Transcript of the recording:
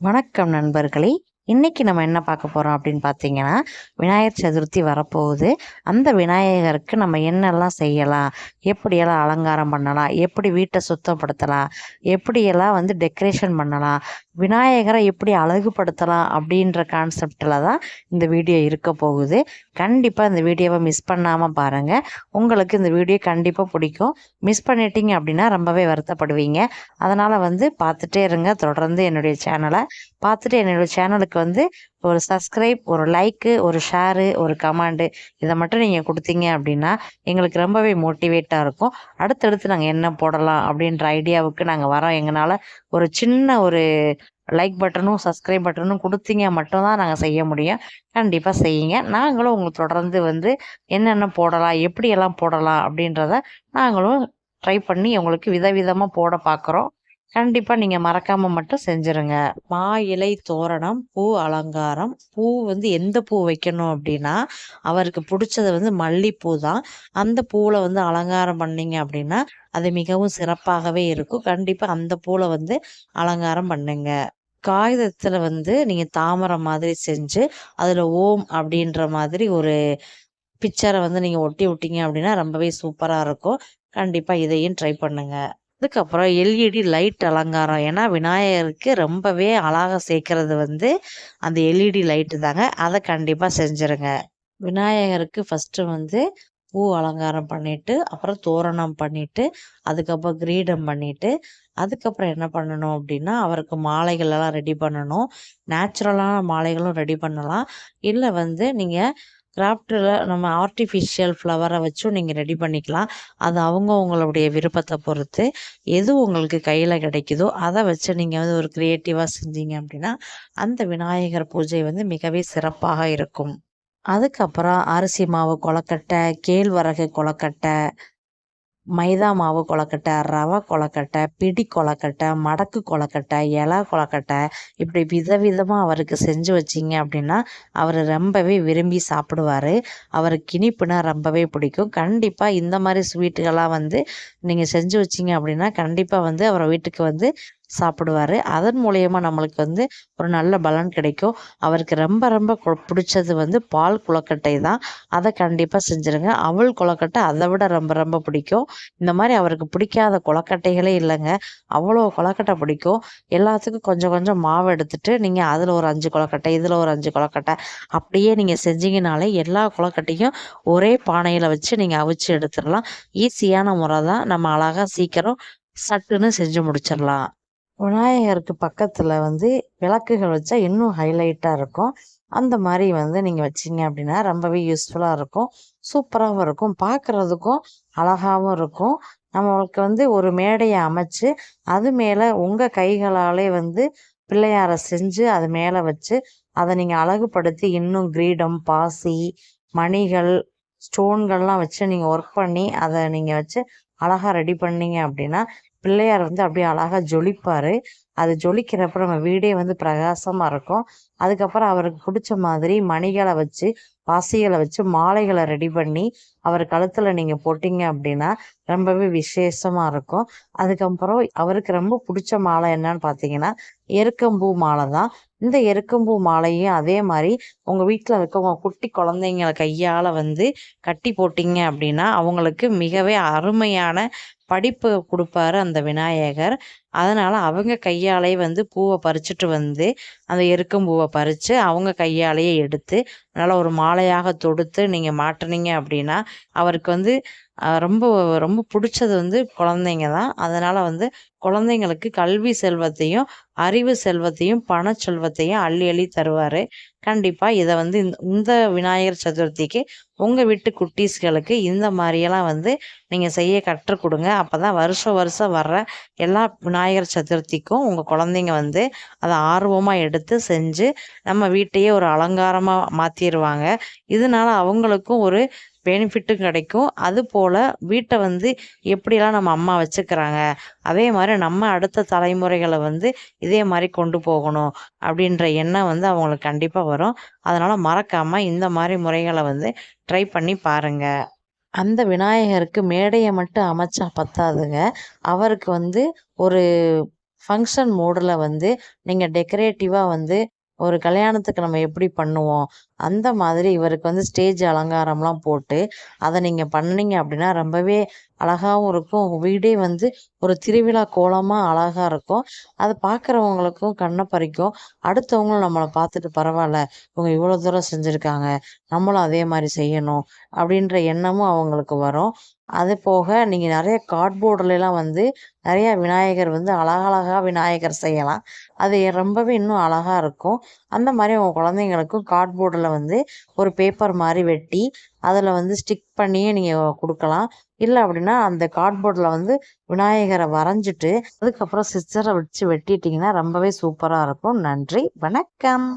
வணக்கம் நண்பர்களே. இன்றைக்கி நம்ம என்ன பார்க்க போகிறோம் அப்படின்னு பார்த்தீங்கன்னா விநாயகர் சதுர்த்தி வரப்போகுது. அந்த விநாயகருக்கு நம்ம என்னெல்லாம் செய்யலாம்? எப்படியெல்லாம் அலங்காரம் பண்ணலாம்? எப்படி வீட்டை சுத்தப்படுத்தலாம்? எப்படியெல்லாம் வந்து டெக்கரேஷன் பண்ணலாம்? விநாயகரை எப்படி அழகுபடுத்தலாம் அப்படின்ற கான்செப்டில் தான் இந்த வீடியோ இருக்க போகுது. கண்டிப்பாக இந்த வீடியோவை மிஸ் பண்ணாமல் பாருங்கள் உங்களுக்கு இந்த வீடியோ கண்டிப்பாக பிடிக்கும். மிஸ் பண்ணிட்டீங்க அப்படின்னா ரொம்பவே வருத்தப்படுவீங்க. அதனால் வந்து பார்த்துட்டே இருங்க. தொடர்ந்து என்னுடைய சேனலை பார்த்துட்டு என்னுடைய சேனலுக்கு வந்து ஒரு சப்ஸ்கிரைப் ஒரு லைக்கு ஒரு ஷேரு ஒரு கமெண்டு இதை மட்டும் நீங்கள் கொடுத்தீங்க அப்படின்னா எங்களுக்கு ரொம்பவே மோட்டிவேட்டாக இருக்கும். அடுத்தடுத்து நாங்கள் என்ன போடலாம் அப்படின்ற ஐடியாவுக்கு நாங்கள் வரோம் எங்களால் ஒரு சின்ன ஒரு லைக் பட்டனும் சப்ஸ்கிரைப் பட்டனும் கொடுத்தீங்க மட்டும்தான் நாங்கள் செய்ய முடியும். கண்டிப்பாக செய்யுங்க. நாங்களும் உங்களுக்கு தொடர்ந்து வந்து என்னென்ன போடலாம் எப்படியெல்லாம் போடலாம் அப்படின்றத நாங்களும் ட்ரை பண்ணி உங்களுக்கு விதவிதமாக போட பார்க்குறோம் கண்டிப்பாக நீங்கள் மறக்காமல் மட்டும் செஞ்சுருங்க. மா இலை தோரணம் பூ அலங்காரம் பூ வந்து எந்த பூ வைக்கணும் அப்படின்னா அவருக்கு பிடிச்சது வந்து மல்லிப்பூ தான். அந்த பூவில் வந்து அலங்காரம் பண்ணீங்க அப்படின்னா அது மிகவும் சிறப்பாகவே இருக்கும். கண்டிப்பாக அந்த பூவில் வந்து அலங்காரம் பண்ணுங்க. காகிதத்தில் வந்து நீங்கள் தாமரை மாதிரி செஞ்சு அதில் ஓம் அப்படின்ற மாதிரி ஒரு பிக்சரை வந்து நீங்கள் ஒட்டி விட்டீங்க அப்படின்னா ரொம்பவே சூப்பராக இருக்கும். கண்டிப்பாக இதையும் ட்ரை பண்ணுங்கள் அதுக்கப்புறம் எல்இடி லைட் அலங்காரம். ஏன்னா விநாயகருக்கு ரொம்பவே அழகாக சேர்க்கறது வந்து அந்த எல்இடி லைட்டு தாங்க. அதை கண்டிப்பாக செஞ்சுருங்க. விநாயகருக்கு ஃபஸ்ட்டு வந்து பூ அலங்காரம் பண்ணிவிட்டு அப்புறம் தோரணம் பண்ணிவிட்டு அதுக்கப்புறம் கிரீடம் பண்ணிவிட்டு அதுக்கப்புறம் என்ன பண்ணணும் அப்படின்னா அவருக்கு மாலைகளெல்லாம் ரெடி பண்ணணும். நேச்சுரலான மாலைகளும் ரெடி பண்ணலாம். இல்லை வந்து நீங்கள் கிராஃப்டில் நம்ம ஆர்டிஃபிஷியல் ஃப்ளவரை வச்சும் நீங்கள் ரெடி பண்ணிக்கலாம். அது அவங்க உங்களுடைய விருப்பத்தை பொறுத்து எது உங்களுக்கு கையில் கிடைக்குதோ அதை வச்சு நீங்கள் வந்து ஒரு க்ரியேட்டிவாக செஞ்சீங்க அப்படின்னா அந்த விநாயகர் பூஜை வந்து மிகவே சிறப்பாக இருக்கும். அதுக்கப்புறம் அரிசி மாவு கொலக்கட்டை கேழ்வரகு கொலக்கட்டை மைதா மாவு கொலக்கட்டை ரவை கொலக்கட்டை பிடி கொலக்கட்டை மடக்கு கொலக்கட்டை இலை கொலக்கட்டை இப்படி விதவிதமாக அவருக்கு செஞ்சு வச்சிங்க அப்படின்னா அவர் ரொம்பவே விரும்பி சாப்பிடுவார். அவருக்கு இனிப்புனா ரொம்பவே பிடிக்கும். கண்டிப்பாக இந்த மாதிரி ஸ்வீட்டுகள்லாம் வந்து நீங்கள் செஞ்சு வச்சிங்க அப்படின்னா கண்டிப்பாக வந்து அவரை வீட்டுக்கு வந்து சாப்பிடுவார். அதன் மூலயமா நம்மளுக்கு வந்து ஒரு நல்ல பலன் கிடைக்கும். அவருக்கு ரொம்ப ரொம்ப கொ- பிடிச்சது வந்து பால் குளக்கட்டை தான். அதை கண்டிப்பாக செஞ்சுருங்க. அவல் குளக்கட்டை அதை விட ரொம்ப ரொம்ப பிடிக்கும். இந்த மாதிரி அவருக்கு பிடிக்காத குளக்கட்டைகளே இல்லைங்க. அவ்வளோ குளக்கட்டை பிடிக்கும். எல்லாத்துக்கும் கொஞ்சம் கொஞ்சம் மாவு எடுத்துட்டு நீங்கள் அதில் ஒரு அஞ்சு குளக்கட்டை இதில் ஒரு அஞ்சு குளக்கட்டை அப்படியே நீங்கள் செஞ்சீங்கனாலே எல்லா குளக்கட்டையும் ஒரே பானையில் வச்சு நீங்கள் அவிச்சு எடுத்துடலாம். ஈஸியான முறை தான். நம்ம அழகாக சீக்கிரம் சட்டுன்னு செஞ்சு முடிச்சிடலாம். விநாயகருக்கு பக்கத்தில் வந்து விளக்குகள் வச்சா இன்னும் ஹைலைட்டாக இருக்கும். அந்த மாதிரி வந்து நீங்கள் வச்சீங்க அப்படின்னா ரொம்பவே யூஸ்ஃபுல்லாக இருக்கும். சூப்பராகவும் இருக்கும். பார்க்குறதுக்கும் அழகாகவும் இருக்கும். நம்மளுக்கு வந்து ஒரு மேடையை அமைச்சு அது மேலே உங்கள் கைகளாலே வந்து பிள்ளையாரை செஞ்சு அது மேலே வச்சு அதை நீங்கள் அழகுபடுத்தி இன்னும் கிரீடம் பாசி மணிகள் ஸ்டோன்கள்லாம் வச்சு நீங்கள் ஒர்க் பண்ணி அதை நீங்கள் வச்சு அழகாக ரெடி பண்ணீங்க அப்படின்னா பிள்ளையார் வந்து அப்படியே அழகாக ஜொலிப்பார். அது ஜொலிக்கிறப்ப நம்ம வீடே வந்து பிரகாசமாக இருக்கும். அதுக்கப்புறம் அவருக்கு பிடிச்ச மாதிரி மணிகளை வச்சு பாசிகளை வச்சு மாலைகளை ரெடி பண்ணி அவர் கழுத்தில் நீங்கள் போட்டீங்க அப்படின்னா ரொம்பவே விசேஷமாக இருக்கும். அதுக்கப்புறம் அவருக்கு ரொம்ப பிடிச்ச மாலை என்னன்னு பார்த்தீங்கன்னா எருக்கம்பூ மாலை தான். இந்த எருக்கம்பூ மாலையும் அதே மாதிரி உங்கள் வீட்டில் இருக்க உங்கள் குட்டி குழந்தைங்களை கையால் வந்து கட்டி போட்டிங்க அப்படின்னா அவங்களுக்கு மிகவே அருமையான படிப்பு கொடுப்பாரு அந்த விநாயகர். அதனால் அவங்க கையாலே வந்து பூவை பறிச்சுட்டு வந்து அந்த எருக்கம்பூவை பறித்து அவங்க கையாலேயே எடுத்து நல்லா ஒரு மாலையாக தொடுத்து நீங்கள் மாட்டுனீங்க அப்படின்னா அவருக்கு வந்து ரொம்ப ரொம்ப பிடிச்சது வந்து குழந்தைங்க தான். அதனால் வந்து குழந்தைங்களுக்கு கல்வி செல்வத்தையும் அறிவு செல்வத்தையும் பண செல்வத்தையும் அள்ளி அள்ளி தருவார். கண்டிப்பாக இதை வந்து இந்த இந்த விநாயகர் சதுர்த்திக்கு உங்கள் வீட்டு குட்டீஸ்களுக்கு இந்த மாதிரியெல்லாம் வந்து நீங்கள் செய்ய கற்றுக் கொடுங்க. அப்போ தான் வருஷம் வருஷம் வர்ற எல்லா விநாயகர் சதுர்த்திக்கும் உங்கள் குழந்தைங்க வந்து அதை ஆர்வமாக எடுத்து செஞ்சு நம்ம வீட்டையே ஒரு அலங்காரமாக மாற்றிடுவாங்க இதனால் அவங்களுக்கும் ஒரு பெனிஃபிட்டும் கிடைக்கும். அது போல் வீட்டை வந்து எப்படிலாம் நம்ம அம்மா வச்சுக்கிறாங்க அதே மாதிரி நம்ம அடுத்த தலைமுறைகளை வந்து இதே மாதிரி கொண்டு போகணும் அப்படின்ற எண்ணம் வந்து அவங்களுக்கு கண்டிப்பாக வரும். அதனால் மறக்காமல் இந்த மாதிரி முறைகளை வந்து ட்ரை பண்ணி பாருங்கள் அந்த விநாயகருக்கு மேடையை மட்டும் அமைச்சா பத்தாதுங்க. அவருக்கு வந்து ஒரு ஃபங்க்ஷன் மோடில் வந்து நீங்கள் டெக்கரேட்டிவாக வந்து ஒரு கல்யாணத்துக்கு நம்ம எப்படி பண்ணுவோம் அந்த மாதிரி இவருக்கு வந்து ஸ்டேஜ் அலங்காரம்லாம் போட்டு அதை நீங்கள் பண்ணீங்க அப்படின்னா ரொம்பவே அழகாவும் இருக்கும். உங்க வீடே வந்து ஒரு திருவிழா கோலமாக அழகா இருக்கும். அதை பார்க்குறவங்களுக்கும் கண்ணை பறிக்கும். அடுத்தவங்களும் நம்மளை பார்த்துட்டு பரவாயில்ல இவங்க இவ்வளோ தூரம் செஞ்சுருக்காங்க நம்மளும் அதே மாதிரி செய்யணும் அப்படின்ற எண்ணமும் அவங்களுக்கு வரும். அது போக நீங்கள் நிறைய கார்ட்போர்டுலலாம் வந்து நிறைய விநாயகர் வந்து அழகழகா விநாயகர் செய்யலாம். அது ரொம்பவே இன்னும் அழகா இருக்கும். அந்த மாதிரி உங்கள் குழந்தைங்களுக்கும் கார்ட்போர்டில் வந்து ஒரு பேப்பர் மாதிரி வெட்டி அதில் வந்து ஸ்டிக் பண்ணியே நீங்கள் கொடுக்கலாம். இல்லை அப்படின்னா அந்த கார்ட்போர்டில் வந்து விநாயகரை வரைஞ்சிட்டு அதுக்கப்புறம் சிஸ்டரை வச்சு வெட்டிட்டிங்கன்னா ரொம்பவே சூப்பராக இருக்கும். நன்றி வணக்கம்.